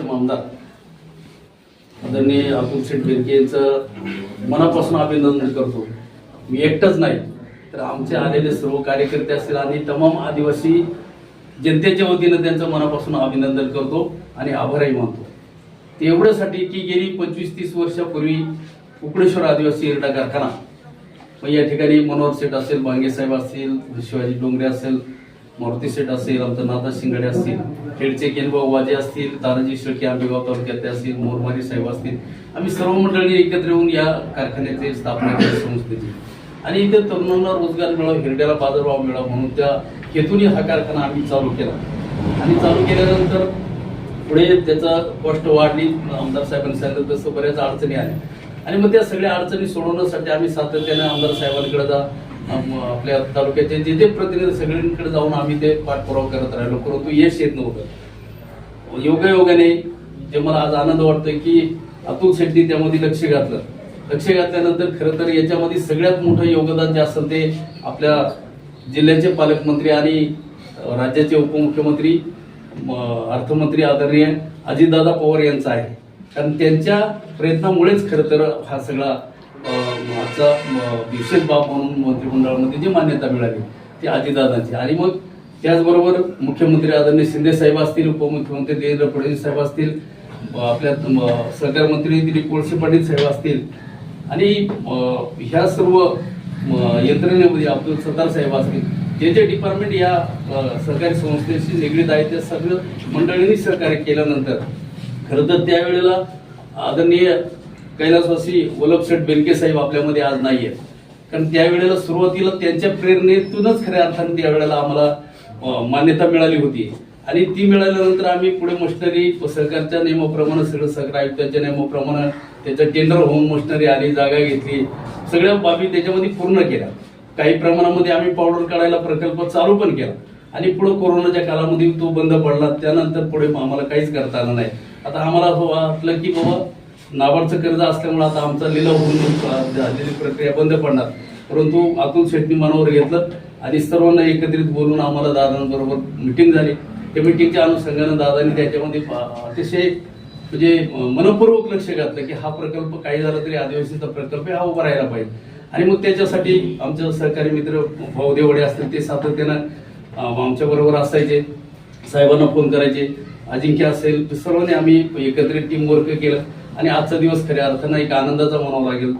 आमदार आदरणीय अतुल शेठ बेरके यांचं मनापासून अभिनंदन करतो. मी एकटंच नाही तर आमचे आलेले सर्व कार्यकर्ते असतील आणि तमाम आदिवासी जनतेच्या वतीनं त्यांचं मनापासून अभिनंदन करतो आणि आभारही मानतो. ते एवढ्यासाठी की गेली पंचवीस तीस वर्षापूर्वी उकडेश्वर आदिवासी इरडा कारखाना. मग या ठिकाणी मनोहर सेठ असेल बांगे साहेब असतील शिवाजी डोंगरे असेल मारुती सेठ असेल आमचं नाथा शिंगाडे असतील खेडचे केनभाऊ वाजे असतील तानाजी शेळके आंबेगाव तालुक्यातले असतील मोरमारी साहेब असतील आम्ही सर्व मंडळी एकत्र येऊन या कारखान्याची स्थापना केली संस्थेची. आणि इथे तरुणांना रोजगार मिळावा हिरड्याला बाजारभाव मिळावा म्हणून त्या हेतूने हा कारखाना आम्ही चालू केला. आणि चालू केल्यानंतर पुढे त्याचा कॉस्ट वाढली आमदार साहेबांनी सांगितलं तसं बऱ्याच अडचणी आल्या. आणि मग त्या सगळ्या अडचणी सोडवण्यासाठी आम्ही सातत्याने आमदार साहेबांकडे जा आपल्या तालुक्याचे जे जे प्रतिनिधी सगळ्यांकडे जाऊन आम्ही ते पाठपुरावा करत राहिलो. परंतु यश येत नव्हतं. योगायोगाने जे मला आज आनंद वाटतोय की अतुल शेट्टी त्यामध्ये लक्ष घातलं. लक्ष घातल्यानंतर खरं तर याच्यामध्ये सगळ्यात मोठं योगदान जे असेल ते आपल्या जिल्ह्याचे पालकमंत्री आणि राज्याचे उपमुख्यमंत्री अर्थमंत्री आदरणीय अजितदादा पवार यांचा आहे. कारण त्यांच्या प्रयत्नामुळेच खरं तर हा सगळा आजचा म, विशेष बाब म्हणून मंत्रिमंडळामध्ये जी मान्यता मिळाली ती आदिदादांची आणि मग त्याचबरोबर मुख्यमंत्री आदरणीय शिंदे साहेब असतील उपमुख्यमंत्री देवेंद्र फडणवीस साहेब असतील आपल्या म, सहकार मंत्री दिलीप कोळसे पाटील साहेब असतील. आणि ह्या सर्व म, यंत्रणेमध्ये अब्दुल सत्तार साहेब असतील. जे जे डिपार्टमेंट या सरकारी संस्थेशी निगडीत आहे त्या सगळं मंडळींनी सहकार्य केल्यानंतर खरं तर त्यावेळेला आदरणीय कैलासवासी वल्लभशेठ बेनके साहेब आपल्यामध्ये आज नाही आहेत कारण त्यावेळेला सुरुवातीला त्यांच्या प्रेरणेतूनच खऱ्या अर्थाने त्यावेळेला आम्हाला मान्यता मिळाली होती. आणि ती मिळाल्यानंतर आम्ही पुढे मशनरी सरकारच्या नियमाप्रमाणे सगळं सहकार आयुक्तांच्या नियमाप्रमाणे त्याचं टेंडर होऊन मशिनरी आली जागा घेतली. सगळ्या बाबी त्याच्यामध्ये पूर्ण केल्या. काही प्रमाणामध्ये आम्ही पावडर काढायला प्रकल्प चालू पण केला. आणि पुढे कोरोनाच्या काळामध्ये तो बंद पडला. त्यानंतर पुढे आम्हाला काहीच करता आलं नाही. आता आम्हाला वाटलं की बाबा नाबार्डचं कर्ज असल्यामुळे आता आमचा लिलाव होऊन झालेली प्रक्रिया बंद पडणार. परंतु अतुल शेट्टी मनावर घेतलं आणि सर्वांना एकत्रित बोलून आम्हाला दादांबरोबर मिटिंग झाली. त्या मिटिंगच्या अनुषंगानं दादांनी त्याच्यामध्ये अतिशय म्हणजे मनपूर्वक लक्ष घातलं की हा प्रकल्प काही झाला तरी आदिवासीचा प्रकल्प हा उभा राहिला पाहिजे. आणि मग त्याच्यासाठी आमचे सहकारी मित्र भाऊ देवडे असतील ते सातत्यानं आमच्याबरोबर असायचे. साहेबांना फोन करायचे. अजिंक्य असेल सर्वांनी आम्ही एकत्रित टीम वर्क केलं. आणि आजचा दिवस खऱ्या अर्थानं एक आनंदाचा म्हणावा लागेल.